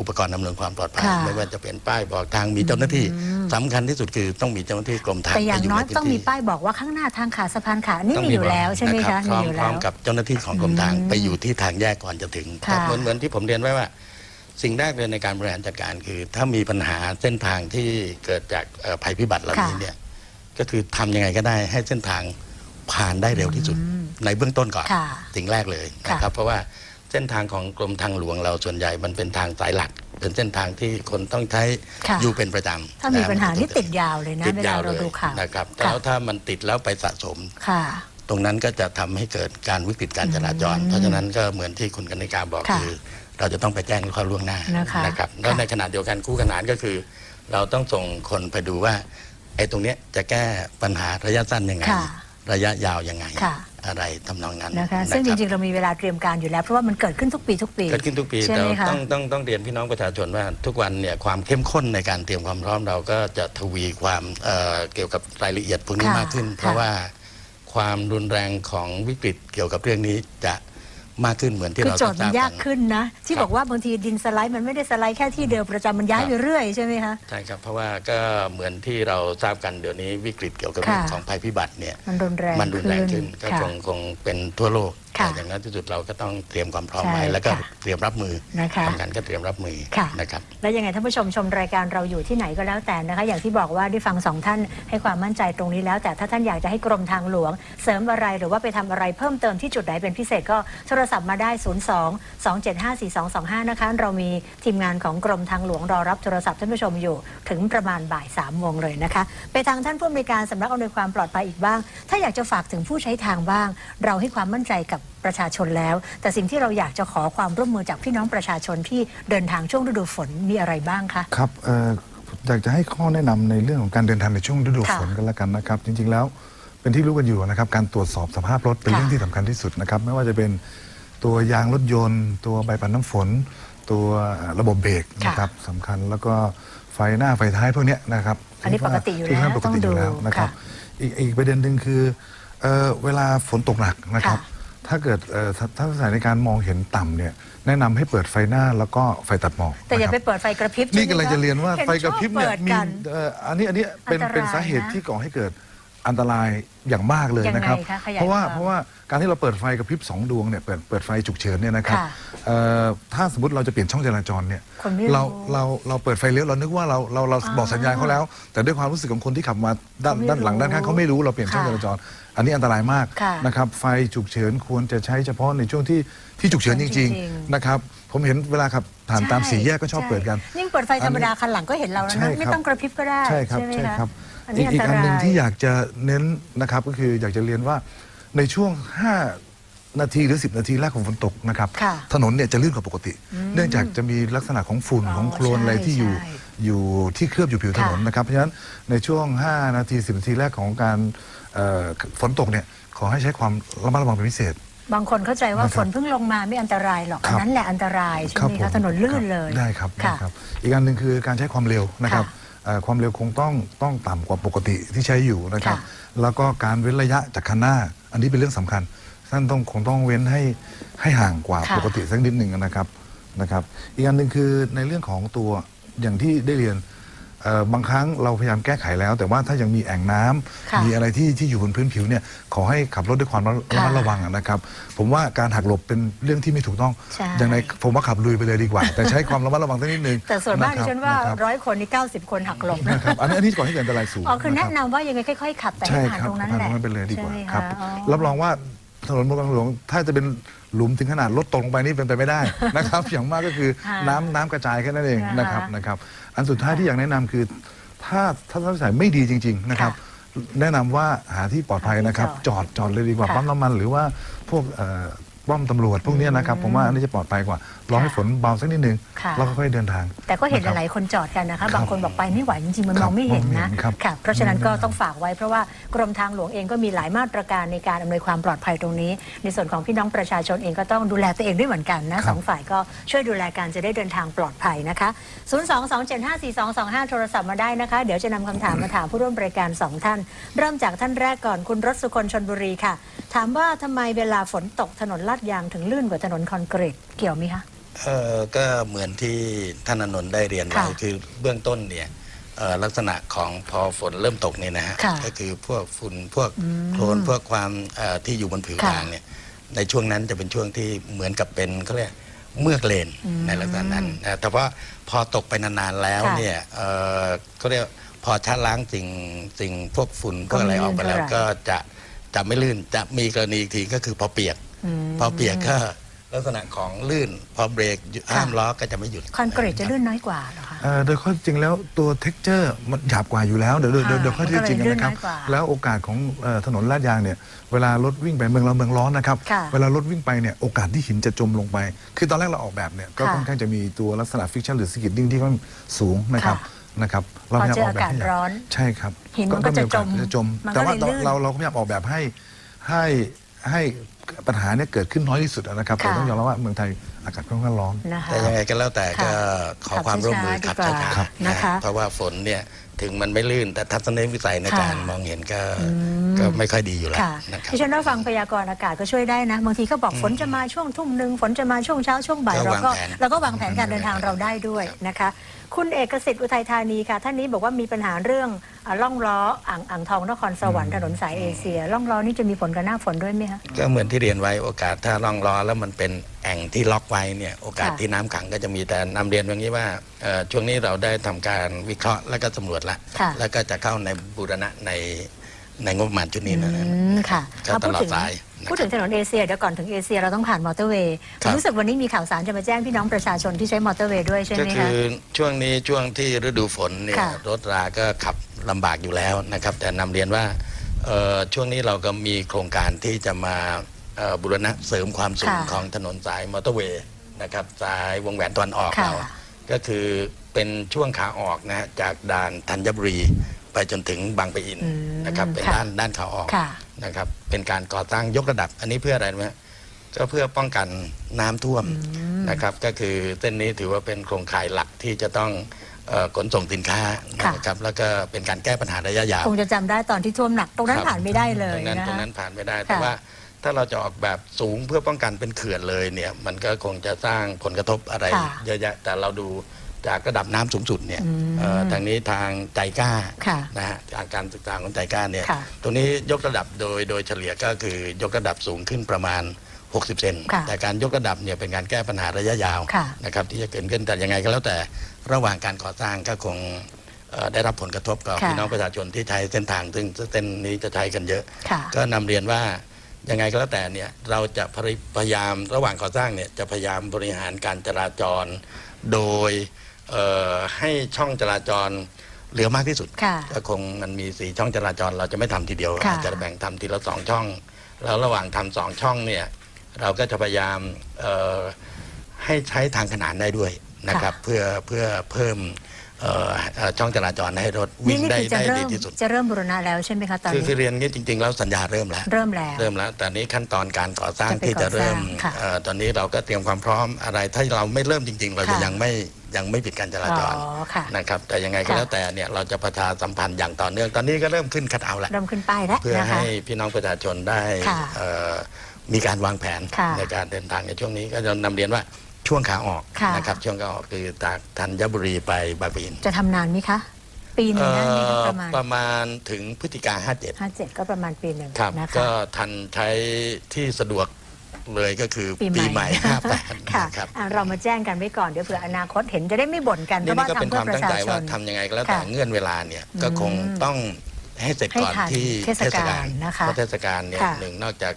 อุปกรณ์อำนวยความปลอดภัยค่ะ ไม่ว่าจะเป็นป้ายบอกทางมีเจ้าหน้าที่อืมสำคัญที่สุดคือต้องมีเจ้าหน้าที่กรมทางแต่อย่างไปน้อยในพื้ต้องมีที่ป้ายบอกว่าข้างหน้าทางขาดสะพานขาดนี่ต้งมีอยู่บกแล้วใช่ไหมนคะรับพมีร้อมอยู่พแล้ร้อว มกับเจ้าหน้าที่ของกรมทางอืมไปอยู่ที่ทางแยกก่อนจะถึงค่ะ เหมือนเหมือนที่ผมเรียนไว้ว่า สิ่งแรกเลยในการบริหารจัดการคือ ถ้ามีปัญหาเส้นทางที่เกิดจากเอ่อภัยพิบัติเหล่านี้ค่ะเนี่ยก็คือทำยังไงก็ได้ให้เส้นทางผ่านได้เร็วที่สุดอืมในเบื้องต้นก่อน ค่ะ สิ่งแรกเลยค่ะนะครับ เพราะว่า เส้นทางของกรมทางหลวงเราส่วนใหญ่มันเป็นทางสายหลัก เป็นเส้นทางที่คนต้องใช้ค่ะ อยู่เป็นประจำถ้ามีะปัญหามันี่ต้องติดยาวเลยนะติดเวยาลาวเราเลยดูข่าวนะครับค่ะแล้วถ้ามันติดแล้วไปสะสม ค่ะ ตรงนั้นก็จะทำให้เกิดการวิกฤตการจราจรอืมเพราะฉะนั้นก็เหมือนที่คุณกนิการบอกค่ะคือ เราจะต้องไปแจ้งข้อล่วงหน้านะคะนะครับแล้วค่ะ ในขณะเดียวกันคู่ขนานก็คือ เราต้องส่งคนไปดูว่าไอ้ตรงเนี้ยจะแก้ปัญหาระยะสั้นยังไง ค่ะ ระยะยาวยังไง ค่ะ อะไรทำนองนั้นนะคะนะซึ่งจคบริงๆ เรามีเวลาเตรียมการอยู่แล้ว เพราะว่ามันเกิดขึ้นทุกปีทุกปี เกิดขึ้นทุกปีใช่แต่ไหมคะต้องต้องต้องเรียนพี่น้องประชาชนว่าทุกวันเนี่ยความเข้มข้นในการเตรียมความพร้อมเราก็จะทวีความเอ่อเกี่ยวกับรายละเอียดพวกนี้ค่ะมากขึ้น เพค่ะราะว่าความรุนแรงของวิกฤตเกี่ยวกับเรื่องนี้จะ มากขึ้นเหมือนที่คือเราโจทย์มันทราบยากกันขึ้นนะ ที่ครับบอกว่าบางทีดินสไลด์มันไม่ได้สไลด์แค่ที่เดิมประจำมันย้ายครับไปเรื่อยใช่ไหมคะ ใช่ครับเพราะว่าก็เหมือนที่เราทราบกันเดี๋ยวนี้วิกฤตเกี่ยวกับค่ะเรื่องของภัยพิบัติเนี่ย มันรุนแรงมันรุนแรงขึ้นก็ค่ะคงคงเป็นทั่วโลกค่ะแต่อย่างนั้นที่สุดเราก็ต้องเตรียมความพร้อมใช่ไว้แล้วก็ค่ะเตรียมรับมือนะคะทำงานก็เตรียมรับมือค่ะนะครับและยังไงท่านผู้ชมชมรายการเราอยู่ที่ไหนก็แล้วแต่นะคะ อย่างที่บอกว่าได้ฟังสองท่านให้ความมั่นใจตรงนี้แล้ว แต่ถ้าท่านอยากจะให้กรมทางหลวง เสริมอะไรหรือว่าไปทำอะไรเพิ่มเติมที่จุดไหนเป็นพิเศษก็โทรศัพท์มาได้ 0 2 2 7 5 4 2 2 5 นะคะ เรามีทีมงานของกรมทางหลวงรอรับโทรศัพท์ท่านผู้ชมอยู่ถึงประมาณบ่าย3ามโมงเลยนะคะ ไปทางท่านผู้อำนวยการสำนักอำนวยความปลอดภัยอีกบ้าง ถ้าอยากจะฝากถึงผู้ใช้ทางบ้าง เราให้ความมั่นใจกับประชาชนแล้ว แต่สิ่งที่เราอยากจะขอความร่วมมือจากพี่น้องประชาชนที่เดินทางช่วงฤดูฝนมีอะไรบ้างคะครับเอ่ออยากจะให้ข้อแนะนำในเรื่องของการเดินทางในช่วงฤดูค่ะฝนกันแล้วกันนะครับ จริงๆแล้วเป็นที่รู้กันอยู่นะครับ การตรวจสอบสภาพรถเป็นค่ะเรื่องที่สำคัญที่สุดนะครับไม่ว่าจะเป็นตัวยางรถยนต์ ตัวใบปัดน้ำฝน ตัวระบบเบรกนะครับสำคัญแล้วก็ไฟหน้าไฟท้ายพวกเนี้ยนะครับอันนี้ปกติอยู่ที่แล้วปกติอยู่แล้วต้องดูนะครับค่ะ อีกอีกประเด็นหนึ่งคือเอ่อเวลาฝนตกหนักนะครับ ค่ะ ถ้าเกิดเอ่อถ้าถ้าสถานการณ์มองเห็นต่ำเนี่ยแนะนำให้เปิดไฟหน้าแล้วก็ไฟตัดหมอกแต่อย่านะคไปรับเปิดไฟกระพริบนี่ใช่กำไหมลังจะเรียนว่าห็ไฟกระพริบเนี่ยชอบมีปิดกันเอ่ออันนี้อันนี้เป็นอันตรายเป็นสาเหตุนะ ที่ก่อให้เกิด อันตรายอย่างมากเลยยังไงนะครับคะขยายเพราะว่าความ เพราะว่าการที่เราเปิดไฟกระพริบสองดวงเนี่ยเปิดเปิดไฟฉุกเฉินเนี่ยนะครับค่ะเอ่อถ้าสมมติเราจะเปลี่ยนช่องจราจรเนี่ยคนไม่รู้เราเราเราเปิดไฟเลี้ยวเรานึกว่าเราเราเราอ๋อบอกสัญญาณเขาแล้ว แต่ด้วยความรู้สึกของคนที่ขับมาด้านเขาไม่ด้านหลังรู้ด้านข้างเขาไม่รู้เราเปลี่ยนช่องค่ะจราจร อันนี้อันตรายมากค่ะนะครับไฟฉุกเฉินควรจะใช้เฉพาะในช่วงที่ที่ฉุกเฉินจจริริง งๆ ๆนะครับผมเห็นเวลาขับผ่านตามสี่แยกก็ชอบใเปิดกัน ยิ่งเปิดไฟธรรมดาคันหลังก็เห็นเราแล้วใช่นะไม่ครับต้องกระพริบก็ได้ใช่ครับไหมใช่คะ ครับ อันอีนี้กอัอีนกตอันหนึ่งรายที่อยากจะเน้นนะครับก็คืออยากจะเรียนว่าในช่วง 5 นาทีหรือ 10 นาทีแรกของฝนตกนะครับค่ะถนนเนี่ยจะลื่นกว่าปกติ เนื่องจากจะมีลักษณะของฝุ่นอ๋อของโคลนใช่อะไรที่อยู่ใช่อยู่ที่เคลือบอยู่ผิวถนนค่ะนะครับเพราะฉะนั้นในช่วง 5 นาที 10 นาทีแรกของการเอ่อฝนตกเนี่ยขอให้ใช้ความระมัดระวังเป็นพิเศษ บางคนเข้าใจว่านะครับฝนเพิ่งลงมาไม่อันตรายหรอกครัอับ นนั้นแหละอันตรายใช่ครับไหมผมคะถนนลื่นเลย ได้ครับได้ค่ะครับ อีกอันหนึ่งคือการใช้ความเร็วนะครับ ค่ะเอ่อ ความเร็วคงต้องต้องต่ำกว่าปกติที่ใช้อยู่นะครับค่ะแล้วก็การเว้นระยะจากคันหน้า อันนี้เป็นเรื่องสำคัญ ท่านต้องคงต้องเว้นให้ให้ห่างกว่าค่ะ ปกติสักนิดหนึ่งนะครับนะครับ อีกอันหนึ่งคือในเรื่องของตัวอย่างที่ได้เรียนเอ่อบางครั้งเราพยายามแก้ไขแล้ว แต่ว่าถ้ายังมีแอ่งน้ำค่ะมีอะไรที่ที่อยู่บนพื้นผิวเนี่ยขอให้ขับรถด้วยความระค่ะมัดระวังนะครับ ผมว่าการหักหลบเป็นเรื่องที่ไม่ถูกต้องใช่ อย่างในผมว่าขับลุยไปเลยดีกว่า แต่ใช้ความระมัดระวังสักนิดนึงแต่ส่วนมากดิะครับฉันว่าะครับ ร้อยคนนี่90 คนหักหลบนะครับอันนี้อันนี้ก่อนที่เกิดอันตรายสูงอ๋อคือแนะรับนำว่ายังไงค่อย ๆ ขับแต่ให้ใช่ผ่านครับตรงนั้นผ่านแหตละรงนั้นไปเลยดีกว่าใช่ไหมะครับอ๋อ รับรองว่า ถนนบนทางหลวงถ้าจะเป็นหลุมถึงขนาดรถตกลงไปนี่เป็นไปไม่ได้นะครับ อย่างมากก็คือค่ะน้ำน้ำกระจายแค่นั้นเองนะคะนะครับนะครับ อันสุดท้ายที่อยากแนะนำคือ ถ้าถ้าท่านผู้ชายไม่ดีจริง ๆนะครับ แนะนำว่าหาที่ปลอดภัยนะครับหาที่จจออดดจอดเลยดีกว่าค่ะ ปั๊มน้ำมันหรือว่าพวกเอ่อ ป้อมตำรวจพวกเนี้ยนะครับผมว่าอันนี้จะปลอดภัยกว่ารอให้ค่ะฝนเบาสักนิดนึงค่ะ แล้วก็ค่อยๆเดินทาง แต่ก็เห็นหนะครับลายๆคนจอดกันนะคะครับบางคนบอกไปไม่ไหวจริงๆ มันคมรับองไม่เห็นมองไม่นะเห็นครับค่ะ เพราะฉะนั้นก็มองไม่เห็นต้องฝากไว้เพราะว่ากรมทางหลวงเองก็มีหลายมาตรการในการอำนวยความปลอดภัยตรงนี้ ในส่วนของพี่น้องประชาชนเองก็ต้องดูแลตัวเองด้วยเหมือนกันนะสองฝ่ายก็ช่วยดูแลกันจะได้เดินทางปลอดภัยนะคะ 0 2 2 7 5 4 2 2 5 โทรศัพท์มาได้นะคะ เดี๋ยวจะนำคำถามมาถามผู้ร่วมรายการสองท่าน เริ่มจากท่านแรกก่อนคุณรสสุคนชนบุรีค่ะถามว่าทำไมเวลาฝนตกถนนลาดยางถึงลื่นกว่าถนนคอนกรีตเกี่ยวไหมคะ เออก็เหมือนที่ท่านอนนท์ได้เรียนไว้ค่ะคือเบื้องต้นเนี่ยเอ่อลักษณะของพอฝนเริ่มตกเนี่ยนะฮะค่ะก็คือพวกฝุ่นพวกอืมโคลนพวกความเอ่อที่อยู่บนผิวค่ะทางเนี่ยในช่วงนั้นจะเป็นช่วงที่เหมือนกับเป็นเขาเรียกเมือกเลนอืมในลักษณะนั้นนะแต่ว่าพอตกไปนานๆแล้วค่ะเนี่ยเอ่อเขาเรียกพอชะล้างสิ่งสิ่งพวกฝุ่นพวกอะไรออกไปแล้วก็ไม่ลื่นเท่าไหร่ก็จะ จะไม่ลื่นจะมีกรณีอีกทีก็คือพอเปียกมพอเปียกก็ลักษณะของลื่น พอเบรกหยุดค่ะห้ามล้อก็จะไม่หยุดคอนกรีตจะลื่นน้อยกว่าเหรอคะ เอ่อโดยข้อจริงแล้วตัวเท็กเจอร์มันหยาบกว่าอยู่แล้วโดยโดยโดยโดยข้อที่จริงมันก็เลยนะครับลื่นน้อยกว่าแล้วโอกาสของเอ่อถนนลาดยางเนี่ยเวลารถวิ่งไปเมืองเราเมืองร้อนนะครับ ค่ะเวลารถวิ่งไปเนี่ยโอกาสที่หินจะจมลงไป คือตอนแรกเราออกแบบเนี่ยก็ค่ะค่อนข้างจะมีตัวลักษณะฟิกชันหรือสกิดดิ้งที่ค่อนข้างสูงนะครับ ค่ะ นะครับพอเจอให้อากาศร้อน ใช่ครับหินมันก็จะโอกาสจมจะจม มันก็แต่ว่าเลยลื่นเราเราก็พยายามออกแบบให้ให้ให้ปัญหาเนี่ยเกิดขึ้นน้อยที่สุดนะครับแต่ค่ะต้องยอมรับว่าเมืองไทยอากาศค่อนข้างร้อน นะคะ แต่ยังไงก็แล้วแต่ก็ค่ะขอความร่วมมือขัขับบช้าๆดีกว่าช้าครับๆนะคะ เพราะว่าฝนเนี่ยถึงมันไม่ลื่นแต่ทัศนวิสัยในค่ะการมองเห็นก็อืม ก็ไม่ค่อยดีอยู่แล้วค่ะนะครับ ดิฉันว่าฟังพยากรณ์อากาศก็ช่วยได้นะบางทีก็บอกฝนจะมาช่วงทุ่มหนึ่งฝนจะมาช่วงเช้าช่วงบ่ายก็เราวางก็แผนเราก็วางแผนการเดินทางเราได้ด้วยครับ นะคะ คุณเอกสิทธิ์อุทัยธานีค่ะ ท่านนี้บอกว่ามีปัญหาเรื่องอ่าล่องล้ออ่างอ่างทองนครสวรรค์ถนนสายเอเชียล่องล้อนี่จะมีผลกับหน้าฝนด้วยไหมคะ ก็เหมือนที่เรียนไว้โอกาสถ้าล่องล้อแล้วมันเป็นแอ่งที่ล็อกไว้เนี่ยโอกาสค่ะ ที่น้ำขังก็จะมีแต่นำเรียนอย่างนี้ว่าเอ่อช่วงนี้เราได้ทำการวิเคราะห์และก็สำรวจละค่ะ แล้วก็จะเข้าในบูรณะใน ในงบประมาณชุดนี้นะอืมค่ะก็เอาพูดตลอดถึงสายนะครับพูดถึงถนนเอเชียเดี๋ยวก่อนถึงเอเชียเราต้องผ่านมอเตอร์เวย์ครับ รู้สึกวันนี้มีข่าวสารจะมาแจ้งพี่น้องประชาชนที่ใช้มอเตอร์เวย์ด้วยใช่ไหก็มคืคะ อช่วงนี้ช่วงที่ฤดูฝนเนี่ยค่ะ รถราก็ขับลำบากอยู่แล้วนะครับ แต่นำเรียนว่าเอ่อช่วงนี้เราก็มีโครงการที่จะมาเอ่อบูรณะเสริมความสูงค่ะของถนนสายมอเตอร์เวย์นะครับสายวงแหวนตะวันออกค่ะเราก็คือเป็นช่วงขาออกนะฮะจากด่านธัญบุรี ไปจนถึงบางปะอินอืมนะครับเป็นค่ะด้านด้านขาออกค่ะ นะครับ เป็นการก่อสร้างยกระดับ อันนี้เพื่ออะไรรู้ไหมก็เพื่อป้องกันน้ำท่วมอืมนะครับ ก็คือเส้นนี้ถือว่าเป็นโครงข่ายหลักที่จะต้องเอ่อขนส่งสินค้าค่ะนะครับ แล้วก็เป็นการแก้ปัญหาระยะยาว คงจะจำได้ตอนที่ท่วมหนักตรงนั้นครับผ่านไม่ได้เลตยรงนั้นนะตรงคะนั้นผ่านไม่ได้ แต่ค่ะว่าถ้าเราจะออกแบบสูงเพื่อป้องกันเป็นเขื่อนเลยเนี่ย มันก็คงจะสร้างผลกระทบอะไรค่ะ เยอะแยะแต่เราดู จากระดับน้ำสูงสุดเนี่ยอืมเอ่อทางนี้ทางใจกล้าค่ะนะฮะจากการศึกษาของใจกล้าเนี่ยค่ะตรงนี้ยกระดับโดยโดยเฉลี่ยก็คือยกระดับสูงขึ้นประมาณ 60 เซนค่ะแต่การยกระดับเนี่ยเป็นการแก้ปัญหาระยะยาวค่ะนะครับที่จะเกิดขึ้นแต่ยังไงก็แล้วแต่ระหว่างการก่อสร้างก็คงเอ่อได้รับผลกระทบกับค่ะพี่น้องประชาชนที่ใช้เส้นทางซึ่งเส้นนี้จะใช้กันเยอะค่ะก็นำเรียนว่ายังไงก็แล้วแต่เนี่ยเราจะพยายามระหว่างก่อสร้างเนี่ยจะพยายามบริหารการจราจร โดยเอ่อ ให้ช่องจราจรเหลือมากที่สุด ค่ะ ก็คงมันมีสีช่องจราจรเราจะไม่ทำทีเดียวค่ะ อาจจะแบ่งทำทีละสองช่อง แล้วระหว่างทำสองช่องเนี่ยเราก็จะพยายามเอ่อให้ใช้ทางขนานได้ด้วยนะครับ เพื่อเพื่อเพิ่มเอ่อเอ่อช่องจราจรให้รถวิ่งนี่ได้คือจะได้เริ่ดีมที่สุด จะเริ่มบูรณะแล้วใช่ไหมคะตอนคือนี้คือเรียนงี้จริง ๆ แล้วสัญญาเริ่มแล้ว เริ่มแล้ว เริ่มแล้วแต่นี้ขั้นตอนการก่อสร้างจะไปที่จะเริ่มก่อสร้างค่ะเอ่อตอนนี้เราก็เตรียมความพร้อมอะไร ถ้าเราไม่เริ่มจริง ๆ เราจะค่ะยังไม่ ยังไม่ปิดการจราจรอ๋อค่ะ นะครับแต่ยังไงก็ค่ะแล้วแต่เนี่ยเราจะประชาสัมพันธ์อย่างต่อเนื่องตอนนี้ก็เริ่มขึ้นคัดเอาท์แล้ว เริ่มขึ้นป้ายแล้วเพื่อนะคะ ให้พี่น้องประชาชนได้ค่ะเอ่อมีการวางแผนค่ะในการเดินทางในช่วงนี้ก็จะนำเรียนว่าช่วงขาออกค่ะ นะครับช่วงขาออกคือจากธัญบุรีไปบางปะอินจะทำนานไหมคะ ปีหนึ่งได้ไหมคะเอ่อประมาณประมาณถึงพฤศจิกาห้าเจ็ดห้าเจ็ดก็ประมาณปีหนึ่งครับนะคะ ก็ทันใช้ที่สะดวก เลยก็คือปีปีใหใหม่ม่ห้าแปดค่ะนะครับอะ เรามาแจ้งกันไว้ก่อน เดี๋ยวเผื่ออนาคตเห็นจะได้ไม่บ่นกันเพนี่ราะว่านี่ก็เป็นทำคเพื่อวามปตั้ระงชาใจชว่าน ทำยังไงก็แล้วแต่ค่ะเงื่อนเวลาเนี่ยก็คงอืมต้องให้เสร็จก่อนให้ทันที่เทศกาลนะคะเพราะเทศกาลเนี่ยค่ะหนึ่งนอกจาก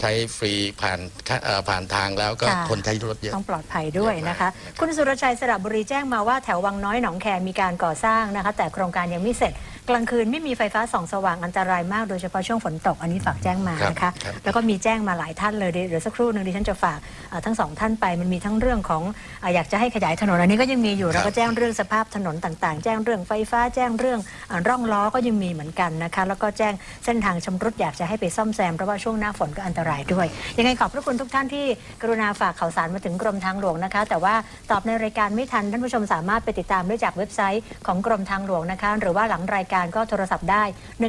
ใช้ฟรีผ่านเอ่อผ่านทางแล้วก็ค่ะ คนใช้รถเยอะ ต้องปลอดภัยด้วยนะคะเยอะมากนะครับคุณสุรชัยสระบุรีแจ้งมาว่าแถววังน้อยหนองแคมีการก่อสร้างนะคะ แต่โครงการยังไม่เสร็จ กลางคืนไม่มีไฟฟ้าส่องสว่างอันตรายมากโดยเฉพาะช่วงฝนตกอันนี้ฝากแจ้งมานะคะครับแล้วก็มีแจ้งมาหลายท่านเลยเดี๋ยวเดี๋ยวสักครู่หนึ่งดิฉันจะฝากเอ่อทั้งสองท่านไปมันมีทั้งเรื่องของเอ่ออยากจะให้ขยายถนนอันนี้ก็ยังมีอยู่ครับแล้วก็แจ้งเรื่องสภาพถนนต่างๆ แจ้งเรื่องไฟฟ้าแจ้งเรื่องเอ่อร่องล้อก็ยังมีเหมือนกันนะคะแล้วก็แจ้งเส้นทางชำรุดอยากจะให้ไปซ่อมแซมเพราะว่าช่วงหน้าฝนก็อันตรายด้วย ยังไงขอบพระคุณทุกท่านที่กรุณาฝากข่าวสารมาถึงกรมทางหลวงนะคะ แต่ว่าตอบในรายการไม่ทันท่านผู้ชมสามารถไปติดตามได้จากเว็บไซต์ของกรมทางหลวงนะคะหรือว่าหลังรายการการก็โทรศัพท์ได้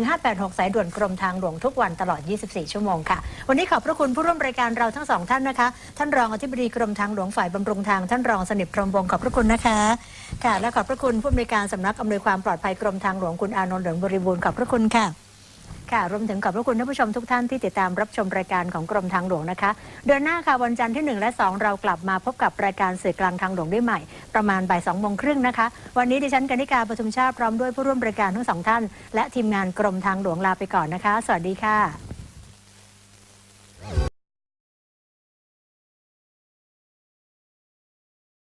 1586 สายด่วนกรมทางหลวงทุกวันตลอด 24 ชั่วโมงค่ะ วันนี้ขอบพระคุณผู้ร่วมรายการเราทั้งสองท่านนะคะ ท่านรองอธิบดีกรมทางหลวงฝ่ายบำรุงทาง ท่านรองสนิทพรหมวงศ์ขอบพระคุณนะคะ ค่ะ และขอบพระคุณผู้อำนวยการสำนักอำนวยความปลอดภัยกรมทางหลวงคุณอานนท์เหลืองบริบูรณ์ขอบพระคุณค่ะ ค่ะ รวมถึงขอบพระคุณท่านผู้ชมทุกท่านที่ติดตามรับชมรายการของกรมทางหลวงนะคะ เดือนหน้าค่ะวันจันทร์ที่ 1 และ 2 เรากลับมาพบกับรายการสื่อกลางทางหลวงได้ใหม่ ประมาณบ่ายสองโมงครึ่งนะคะ วันนี้ดิฉันกนิการประทุมชาติพร้อมด้วยผู้ร่วมรายการทั้งสองท่าน และทีมงานกรมทางหลวงลาไปก่อนนะคะ สวัสดีค่ะ